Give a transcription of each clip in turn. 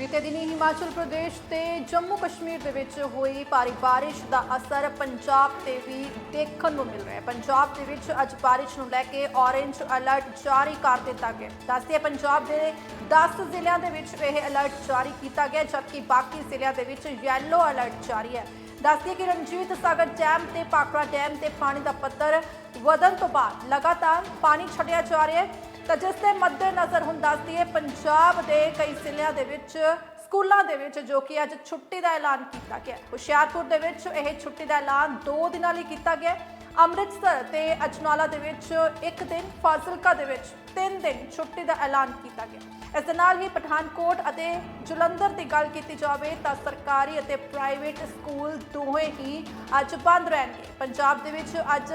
ਬੀਤੇ ਦਿਨੀ ਹਿਮਾਚਲ ਪ੍ਰਦੇਸ਼ ਤੇ ਜੰਮੂ ਕਸ਼ਮੀਰ ਦੇ ਵਿੱਚ ਹੋਈ ਭਾਰੀ ਬਾਰਿਸ਼ ਦਾ ਅਸਰ ਪੰਜਾਬ ਤੇ ਵੀ ਦੇਖਣ ਨੂੰ ਮਿਲ ਰਿਹਾ ਹੈ। ਪੰਜਾਬ ਦੇ ਵਿੱਚ ਅੱਜ ਬਾਰਿਸ਼ ਨੂੰ ਲੈ ਕੇ ਔਰੇਂਜ ਅਲਰਟ ਜਾਰੀ ਕਰ ਦਿੱਤਾ ਗਿਆ ਦੱਸਦੇ ਪੰਜਾਬ ਦੇ 10 ਜ਼ਿਲ੍ਹਿਆਂ ਦੇ ਵਿੱਚ ਇਹ ਅਲਰਟ ਜਾਰੀ ਕੀਤਾ ਗਿਆ, ਜਦਕਿ ਬਾਕੀ ਜ਼ਿਲ੍ਹਿਆਂ ਦੇ ਵਿੱਚ ਯੈਲੋ ਅਲਰਟ ਜਾਰੀ ਹੈ। ਦੱਸਦੇ ਕਿ ਰਣਜੀਤ ਸਾਗਰ ਡੈਮ ਤੇ ਪਾਕੜਾ ਡੈਮ ਤੇ ਪਾਣੀ ਦਾ ਪੱਧਰ ਵਧਣ ਤੋਂ ਬਾਅਦ ਲਗਾਤਾਰ ਪਾਣੀ ਛੱਡਿਆ ਜਾ ਰਿਹਾ ਹੈ। ਤਾਂ ਜਿਸ ਦੇ ਮੱਦੇਨਜ਼ਰ ਹੁਣ ਦੱਸਦੀ ਹੈ, ਪੰਜਾਬ ਦੇ ਕਈ ਜ਼ਿਲ੍ਹਿਆਂ ਦੇ ਵਿੱਚ, ਸਕੂਲਾਂ ਦੇ ਵਿੱਚ ਜੋ ਕਿ ਅੱਜ ਛੁੱਟੀ ਦਾ ਐਲਾਨ ਕੀਤਾ ਗਿਆ ਹੁਸ਼ਿਆਰਪੁਰ ਦੇ ਵਿੱਚ ਇਹ ਛੁੱਟੀ ਦਾ ਐਲਾਨ 2 ਦਿਨਾਂ ਲਈ ਕੀਤਾ ਗਿਆ ਅੰਮ੍ਰਿਤਸਰ ਤੇ ਅਜਨਾਲਾ ਦੇ ਵਿੱਚ ਇੱਕ ਦਿਨ, ਫਾਜ਼ਿਲਕਾ ਦੇ ਵਿੱਚ ਤਿੰਨ ਦਿਨ ਛੁੱਟੀ ਦਾ ਐਲਾਨ ਕੀਤਾ ਗਿਆ ਇਸ ਦੇ ਨਾਲ ਹੀ ਪਠਾਨਕੋਟ ਅਤੇ ਜਲੰਧਰ ਦੀ ਗੱਲ ਕੀਤੀ ਜਾਵੇ ਤਾਂ ਸਰਕਾਰੀ ਅਤੇ ਪ੍ਰਾਈਵੇਟ ਸਕੂਲ ਦੋਵੇਂ ਹੀ ਅੱਜ ਬੰਦ ਰਹਿਣਗੇ। ਪੰਜਾਬ ਦੇ ਵਿੱਚ ਅੱਜ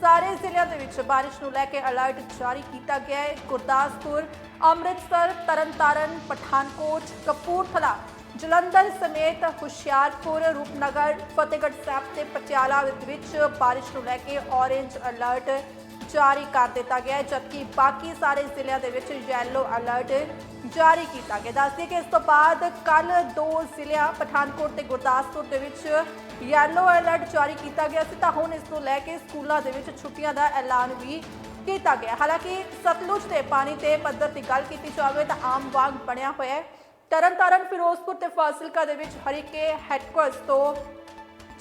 ਸਾਰੇ ਜ਼ਿਲ੍ਹਿਆਂ ਦੇ ਵਿੱਚ ਬਾਰਿਸ਼ ਨੂੰ ਲੈ ਕੇ ਅਲਰਟ ਜਾਰੀ ਕੀਤਾ ਗਿਆ ਹੈ। ਗੁਰਦਾਸਪੁਰ, ਅੰਮ੍ਰਿਤਸਰ, ਤਰਨਤਾਰਨ, ਪਠਾਨਕੋਟ, ਕਪੂਰਥਲਾ, ਜਲੰਧਰ ਸਮੇਤ ਹੁਸ਼ਿਆਰਪੁਰ, ਰੂਪਨਗਰ, ਫਤਿਹਗੜ੍ਹ ਸਾਹਿਬ ਤੇ ਪਟਿਆਲਾ ਵਿੱਚ ਬਾਰਿਸ਼ ਨੂੰ ਲੈ ਕੇ ਔਰੇਂਜ ਅਲਰਟ ਜਾਰੀ ਕਰ ਦਿੱਤਾ ਗਿਆ ਹੈ, ਜਦਕਿ ਬਾਕੀ ਸਾਰੇ ਜ਼ਿਲ੍ਹਿਆਂ ਦੇ ਵਿੱਚ ਯੈਲੋ ਅਲਰਟ ਜਾਰੀ ਕੀਤਾ ਗਿਆ ਦੱਸਦੇ ਕਿ ਇਸ ਤੋਂ ਬਾਅਦ ਕੱਲ ਦੋ ਜ਼ਿਲ੍ਹਿਆਂ, ਪਠਾਨਕੋਟ ਤੇ ਗੁਰਦਾਸਪੁਰ ਦੇ ਵਿੱਚ ਯੈਲੋ ਅਲਰਟ ਜਾਰੀ ਕੀਤਾ ਗਿਆ ਸੀ, ਤਾਂ ਹੁਣ ਇਸ ਨੂੰ ਲੈ ਕੇ ਸਕੂਲਾਂ ਦੇ ਵਿੱਚ ਛੁੱਟੀਆਂ ਦਾ ਐਲਾਨ ਵੀ ਕੀਤਾ ਗਿਆ ਹਾਲਾਂਕਿ ਸਤਲੁਜ ਦੇ ਪਾਣੀ ਤੇ ਪੱਧਰ ਦੀ ਗੱਲ ਕੀਤੀ ਜਾਵੇ ਤਾਂ ਆਮ ਵਾਂਗ ਬਣਿਆ ਹੋਇਆ ਹੈ। ਤਰਨਤਾਰਨ, ਫਿਰੋਜ਼ਪੁਰ ਤੇ ਫਾਜ਼ਿਲਕਾ ਦੇ ਵਿੱਚ ਹਰੀਕੇ ਹੈਡਕੁਆਰਟਸ ਤੋਂ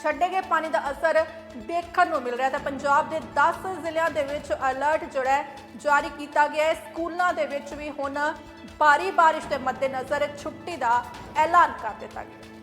ਛੱਡੇ ਗਏ ਪਾਣੀ ਦਾ ਅਸਰ ਦੇਖਣ ਨੂੰ ਮਿਲ ਰਿਹਾ ਤਾਂ ਪੰਜਾਬ ਦੇ 10 ਜ਼ਿਲ੍ਹਿਆਂ ਦੇ ਵਿੱਚ ਅਲਰਟ ਜਿਹੜਾ ਜਾਰੀ ਕੀਤਾ ਗਿਆ ਹੈ। ਸਕੂਲਾਂ ਦੇ ਵਿੱਚ ਵੀ ਹੁਣ ਭਾਰੀ ਬਾਰਿਸ਼ ਦੇ ਮੱਦੇਨਜ਼ਰ ਛੁੱਟੀ ਦਾ ਐਲਾਨ ਕਰ ਦਿੱਤਾ ਗਿਆ।